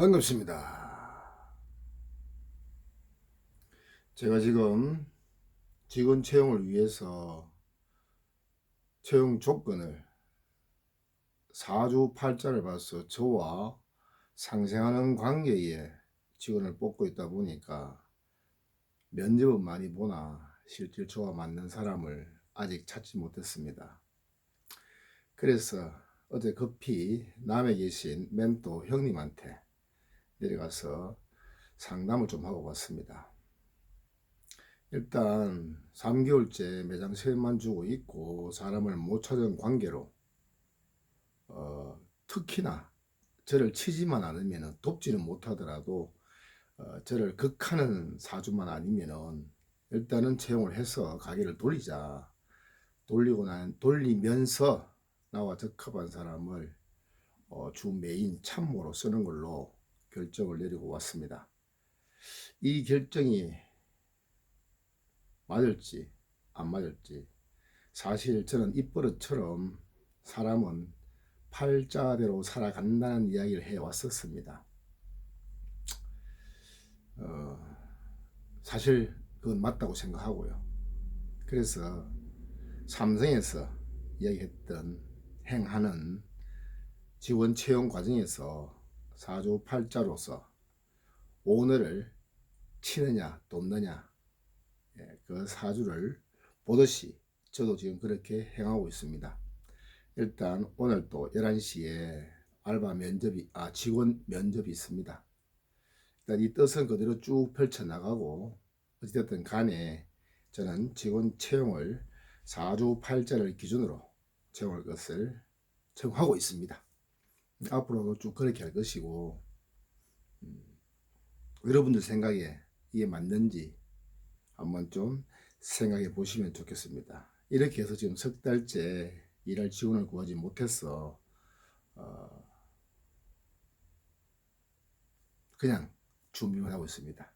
반갑습니다. 제가 지금 직원 채용을 위해서 채용 조건을 4주 8자를 봐서 저와 상생하는 관계에 직원을 뽑고 있다 보니까 면접은 많이 보나 실질 저와 맞는 사람을 아직 찾지 못했습니다. 그래서 어제 급히 남에 계신 멘토 형님한테 내려가서 상담을 좀 하고 왔습니다. 일단 3개월째 매장 세만 주고 있고 사람을 못 찾은 관계로 어, 특히나 저를 치지만 않으면 돕지는 못하더라도 어, 저를 극하는 사주만 아니면은 일단은 채용을 해서 가게를 돌리자 돌리고 난 돌리면서 나와 적합한 사람을 어, 주 메인 참모로 쓰는 걸로 결정을 내리고 왔습니다. 이 결정이 맞을지 안 맞을지 사실 저는 입버릇처럼 사람은 팔자대로 살아간다는 이야기를 해왔었습니다. 어, 사실 그건 맞다고 생각하고요. 그래서 삼성에서 이야기했던 행하는 지원 채용 과정에서 사주 팔자로서 오늘을 치느냐 돕느냐 예, 그 사주를 보듯이 저도 지금 그렇게 행하고 있습니다. 일단 오늘 또 11시에 알바 면접이 아 직원 면접이 있습니다. 일단 이 뜻은 그대로 쭉 펼쳐 나가고 어찌됐든 간에 저는 직원 채용을 4주 8자를 기준으로 채용할 것을 채용하고 있습니다. 앞으로도 쭉 그렇게 할 것이고 음, 여러분들 생각에 이게 맞는지 한번 좀 생각해 보시면 좋겠습니다. 이렇게 해서 지금 석 달째 일할 지원을 구하지 못해서 어, 그냥 준비만 하고 있습니다.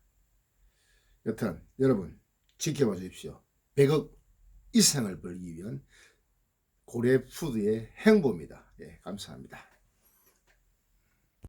여튼 여러분 지켜봐 주십시오. 100억 이상을 벌기 위한 고래푸드의 행보입니다. 예, 감사합니다.